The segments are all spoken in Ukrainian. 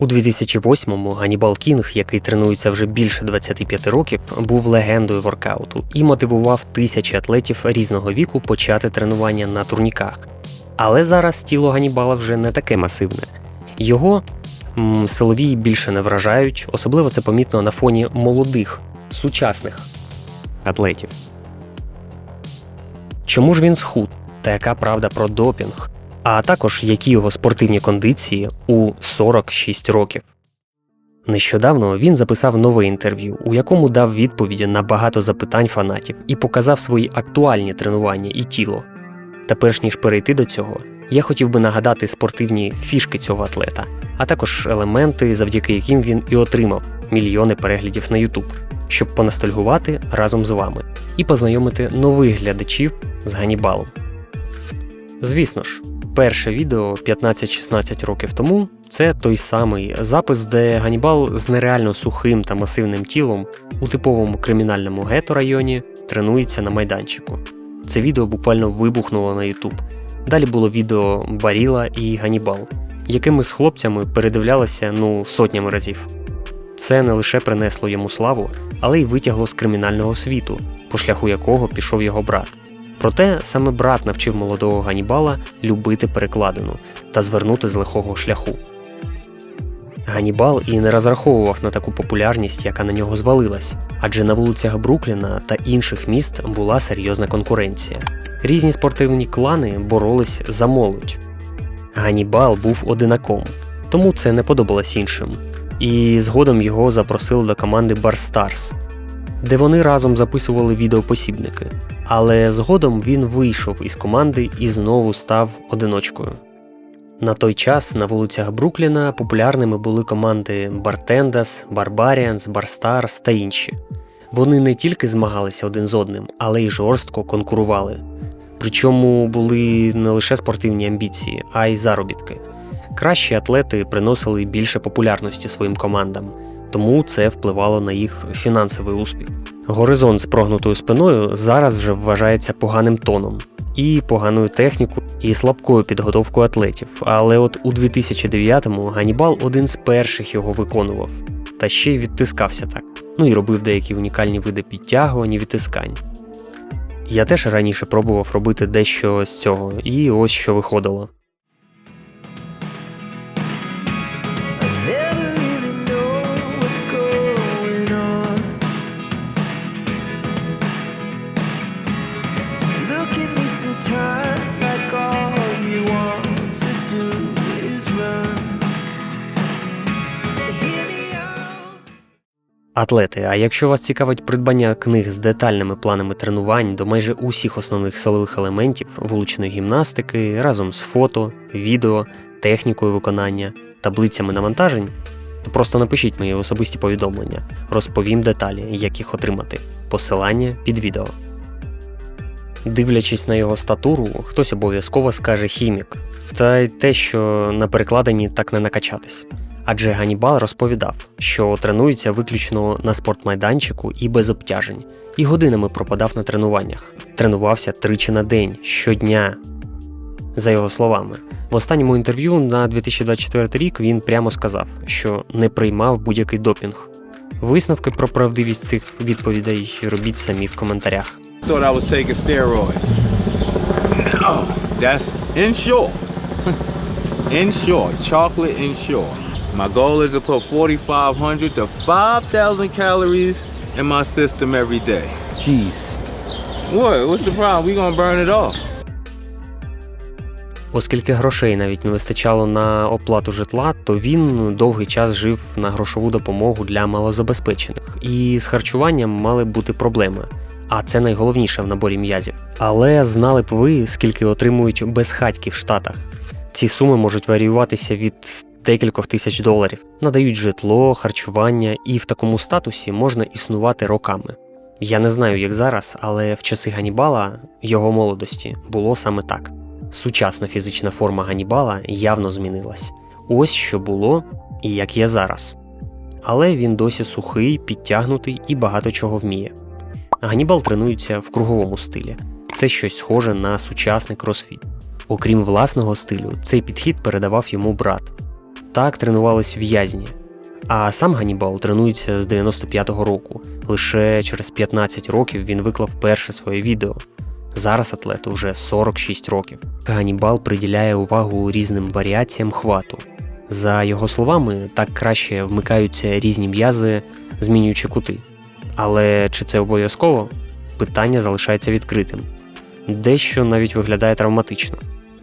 У 2008-му Ганібал Кінг, який тренується вже більше 25 років, був легендою воркауту і мотивував тисячі атлетів різного віку почати тренування на турніках. Але зараз тіло Ганібала вже не таке масивне. Його м, силові більше не вражають, особливо це помітно на фоні молодих, сучасних атлетів. Чому ж він схуд? Та яка правда про допінг? А також які його спортивні кондиції у 46 років. Нещодавно він записав нове інтерв'ю, у якому дав відповіді на багато запитань фанатів і показав свої актуальні тренування і тіло. Та перш ніж перейти до цього, я хотів би нагадати спортивні фішки цього атлета, а також елементи, завдяки яким він і отримав мільйони переглядів на YouTube, щоб понастальгувати разом з вами і познайомити нових глядачів з Ганібалом. Звісно ж, перше відео 15-16 років тому це той самий запис, де Ганібал з нереально сухим та масивним тілом у типовому кримінальному гето районі тренується на майданчику. Це відео буквально вибухнуло на YouTube. Далі було відео Баріла і Ганібал, яке ми з хлопцями передивлялися ну сотнями разів. Це не лише принесло йому славу, але й витягло з кримінального світу, по шляху якого пішов його брат. Проте саме брат навчив молодого Ганібала любити перекладину та звернути з лихого шляху. Ганібал і не розраховував на таку популярність, яка на нього звалилась, адже на вулицях Брукліна та інших міст була серйозна конкуренція. Різні спортивні клани боролись за молодь. Ганібал був одинаком, тому це не подобалось іншим. І згодом його запросили до команди Bar Stars, де вони разом записували відеопосібники. Але згодом він вийшов із команди і знову став одиночкою. На той час на вулицях Брукліна популярними були команди Bartendas, Barbarians, Barstars та інші. Вони не тільки змагалися один з одним, але й жорстко конкурували. Причому були не лише спортивні амбіції, а й заробітки. Кращі атлети приносили більше популярності своїм командам, тому це впливало на їх фінансовий успіх. Горизонт з прогнутою спиною зараз вже вважається поганим тоном, і поганою технікою, і слабкою підготовкою атлетів. Але от у 2009-му Ганібал один з перших його виконував, та ще й відтискався так. Ну і робив деякі унікальні види підтягувань і відтискань. Я теж раніше пробував робити дещо з цього, і ось що виходило. Атлети, а якщо вас цікавить придбання книг з детальними планами тренувань до майже усіх основних силових елементів вуличної гімнастики разом з фото, відео, технікою виконання, таблицями навантажень, то просто напишіть мої особисті повідомлення, розповім деталі, як їх отримати. Посилання під відео. Дивлячись на його статуру, хтось обов'язково скаже хімік, та й те, що на перекладині так не накачатись. Адже Ганібал розповідав, що тренується виключно на спортмайданчику і без обтяжень, і годинами пропадав на тренуваннях. Тренувався тричі на день, щодня. За його словами, в останньому інтерв'ю на 2024 рік він прямо сказав, що не приймав будь-який допінг. Висновки про правдивість цих відповідей робіть самі в коментарях. That's Ensure. Ensure, chocolate Ensure. My goal is to put 4,500 to 5,000 calories in my system every day. Jeez. What? What's the problem? We gonna burn it off. Оскільки грошей навіть не вистачало на оплату житла, то він довгий час жив на грошову допомогу для малозабезпечених, і з харчуванням мали бути проблеми. А це найголовніше в наборі м'язів. Але знали б ви, скільки отримують безхатьки в Штатах. Ці суми можуть варіюватися від декількох тисяч доларів, надають житло, харчування, і в такому статусі можна існувати роками. Я не знаю, як зараз, але в часи Ганібала його молодості було саме так. Сучасна фізична форма Ганібала явно змінилась. Ось що було і як є зараз. Але він досі сухий, підтягнутий і багато чого вміє. Ганібал тренується в круговому стилі. Це щось схоже на сучасний кросфіт. Окрім власного стилю, цей підхід передавав йому брат. Так тренувались в'язні. А сам Ганібал тренується з 95-го року. Лише через 15 років він виклав перше своє відео. Зараз атлету вже 46 років. Ганібал приділяє увагу різним варіаціям хвату. За його словами, так краще вмикаються різні м'язи, змінюючи кути. Але чи це обов'язково? Питання залишається відкритим. Дещо навіть виглядає травматично.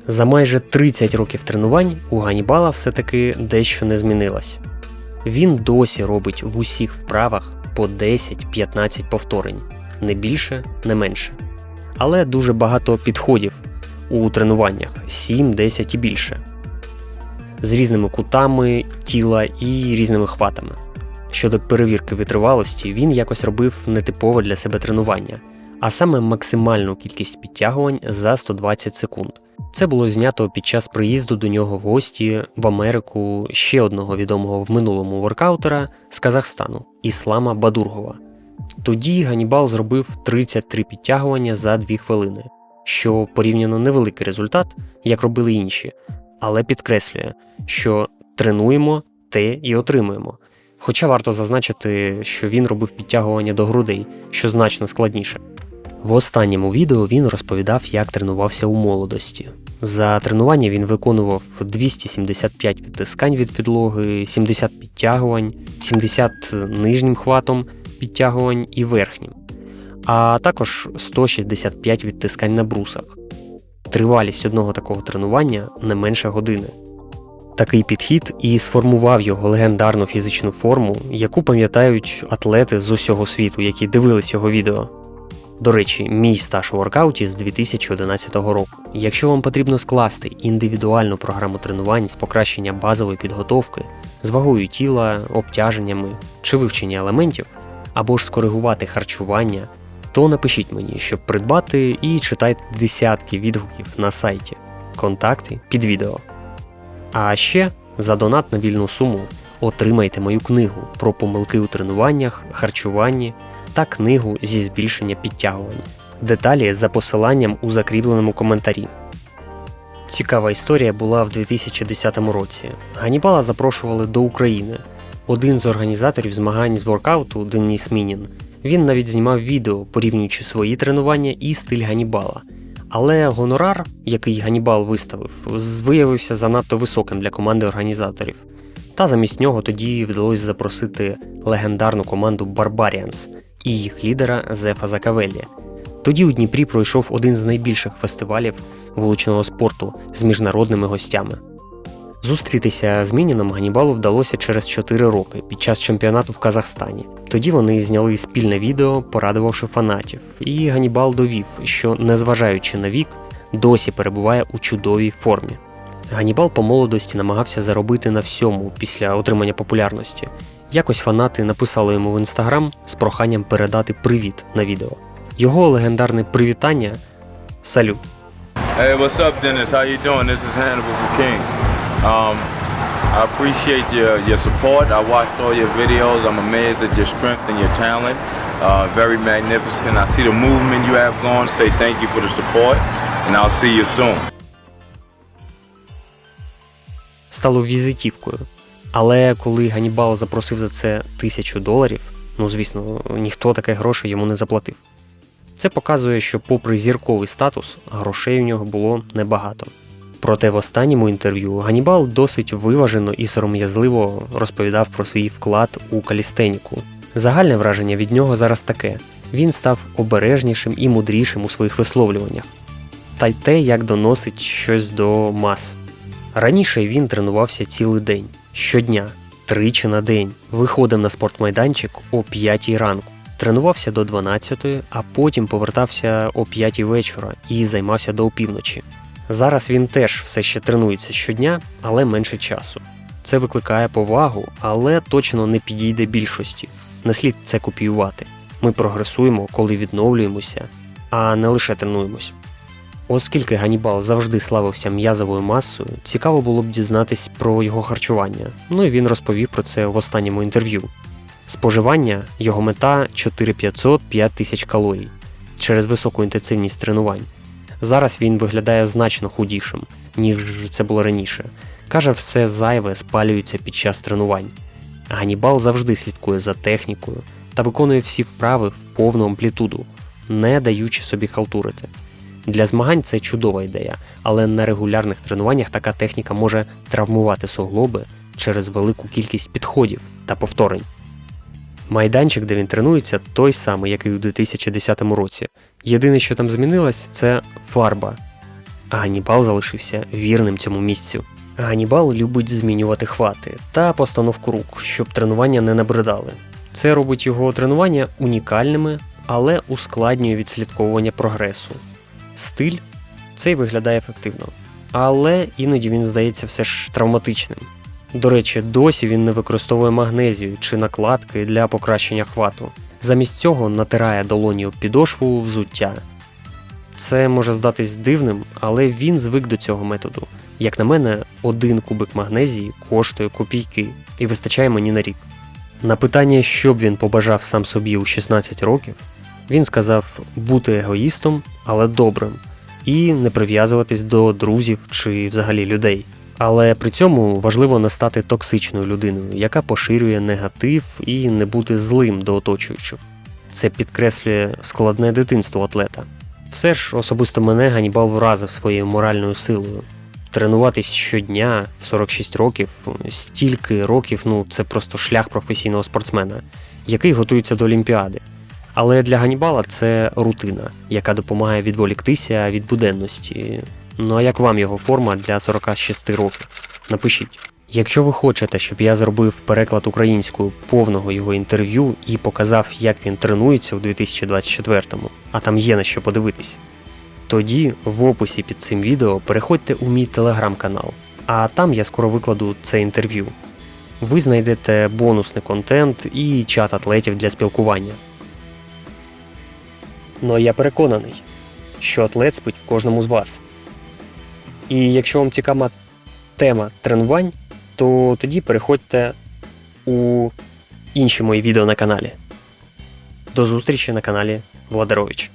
За майже 30 років тренувань у Ганібала все-таки дещо не змінилось. Він досі робить в усіх вправах по 10-15 повторень, не більше, не менше. Але дуже багато підходів у тренуваннях 7, 10 і більше. З різними кутами тіла і різними хватами. Щодо перевірки витривалості, він якось робив нетипове для себе тренування, а саме максимальну кількість підтягувань за 120 секунд. Це було знято під час приїзду до нього в гості в Америку ще одного відомого в минулому воркаутера з Казахстану Іслама Бадургова. Тоді Ганібал зробив 33 підтягування за 2 хвилини, що порівняно невеликий результат, як робили інші, але підкреслює, що тренуємо те і отримуємо. Хоча варто зазначити, що він робив підтягування до грудей, що значно складніше. В останньому відео він розповідав, як тренувався у молодості. За тренування він виконував 275 відтискань від підлоги, 70 підтягувань, 70 нижнім хватом підтягувань і верхнім, а також 165 відтискань на брусах. Тривалість одного такого тренування не менше години. Такий підхід і сформував його легендарну фізичну форму, яку пам'ятають атлети з усього світу, які дивились його відео. До речі, мій стаж у воркауті з 2011 року. Якщо вам потрібно скласти індивідуальну програму тренувань з покращення базової підготовки, з вагою тіла, обтяженнями чи вивчення елементів, або ж скоригувати харчування, то напишіть мені, щоб придбати і читайте десятки відгуків на сайті. Контакти під відео. А ще за донат на вільну суму отримайте мою книгу про помилки у тренуваннях, харчуванні та книгу зі збільшення підтягувань. Деталі за посиланням у закріпленому коментарі. Цікава історія була в 2010 році. Ганібала запрошували до України. Один з організаторів змагань з воркауту Деніс Мінін. Він навіть знімав відео, порівнюючи свої тренування і стиль Ганібала. Але гонорар, який Ганібал виставив, виявився занадто високим для команди організаторів. Та замість нього тоді вдалося запросити легендарну команду Barbarians і їх лідера Зефа Закавеллі. Тоді у Дніпрі пройшов один з найбільших фестивалів вуличного спорту з міжнародними гостями. Зустрітися з Мініном Ганібалу вдалося через 4 роки під час чемпіонату в Казахстані. Тоді вони зняли спільне відео, порадувавши фанатів, і Ганібал довів, що, незважаючи на вік, досі перебуває у чудовій формі. Ганібал по молодості намагався заробити на всьому після отримання популярності. Якось фанати написали йому в інстаграм з проханням передати привіт на відео. Його легендарне привітання салют. Hey, what's up, Dennis? How you doing? This is Hannibal for King. Um, I appreciate your, your support. I watched all your videos. I'm amazed at your strength and your talent. Uh, very magnificent. I see the movement you have going. Say thank you for the support, and I'll see you soon. Стало візитівкою. Але коли Ганібал запросив за це тисячу доларів, ну звісно, ніхто таке грошей йому не заплатив. Це показує, що, попри зірковий статус, грошей у нього було небагато. Проте в останньому інтерв'ю Ганібал досить виважено і сором'язливо розповідав про свій вклад у калістеніку. Загальне враження від нього зараз таке: він став обережнішим і мудрішим у своїх висловлюваннях, та й те, як доносить щось до мас. Раніше він тренувався цілий день, щодня, тричі на день. Виходив на спортмайданчик о 5 ранку, тренувався до 12, а потім повертався о 5 вечора і займався до опівночі. Зараз він теж все ще тренується щодня, але менше часу. Це викликає повагу, але точно не підійде більшості. Не слід це копіювати. Ми прогресуємо, коли відновлюємося, а не лише тренуємось. Оскільки Ганібал завжди славився м'язовою масою, цікаво було б дізнатись про його харчування. Ну і він розповів про це в останньому інтерв'ю. Споживання його мета 4500-5000 тисяч калорій через високу інтенсивність тренувань. Зараз він виглядає значно худішим, ніж це було раніше. Каже, все зайве спалюється під час тренувань. Ганібал завжди слідкує за технікою та виконує всі вправи в повну амплітуду, не даючи собі халтурити. Для змагань це чудова ідея, але на регулярних тренуваннях така техніка може травмувати суглоби через велику кількість підходів та повторень. Майданчик, де він тренується, той самий, як і у 2010 році. Єдине, що там змінилось, це фарба. А Ганібал залишився вірним цьому місцю. Ганібал любить змінювати хвати та постановку рук, щоб тренування не набридали. Це робить його тренування унікальними, але ускладнює відслідковування прогресу. Стиль цей виглядає ефективно, але іноді він здається все ж травматичним. До речі, досі він не використовує магнезію чи накладки для покращення хвату. Замість цього натирає долоні об підошву взуття. Це може здатись дивним, але він звик до цього методу. Як на мене, один кубик магнезії коштує копійки і вистачає мені на рік. На питання, що б він побажав сам собі у 16 років, він сказав бути егоїстом, але добрим, і не прив'язуватись до друзів чи взагалі людей. Але при цьому важливо не стати токсичною людиною, яка поширює негатив і не бути злим до оточуючих. Це підкреслює складне дитинство атлета. Все ж особисто мене Ганібал вразив своєю моральною силою. Тренуватись щодня в 46 років, стільки років, ну це просто шлях професійного спортсмена, який готується до Олімпіади. Але для Ганібала це рутина, яка допомагає відволіктися від буденності. Ну а як вам його форма для 46 років? Напишіть. Якщо ви хочете, щоб я зробив переклад українською повного його інтерв'ю і показав, як він тренується у 2024-му, а там є на що подивитись, тоді в описі під цим відео переходьте у мій телеграм-канал, а там я скоро викладу це інтерв'ю. Ви знайдете бонусний контент і чат атлетів для спілкування. Ну я переконаний, що атлет спить в кожному з вас. І якщо вам цікава тема тренувань, то тоді переходьте у інші мої відео на каналі. До зустрічі на каналі Владарович.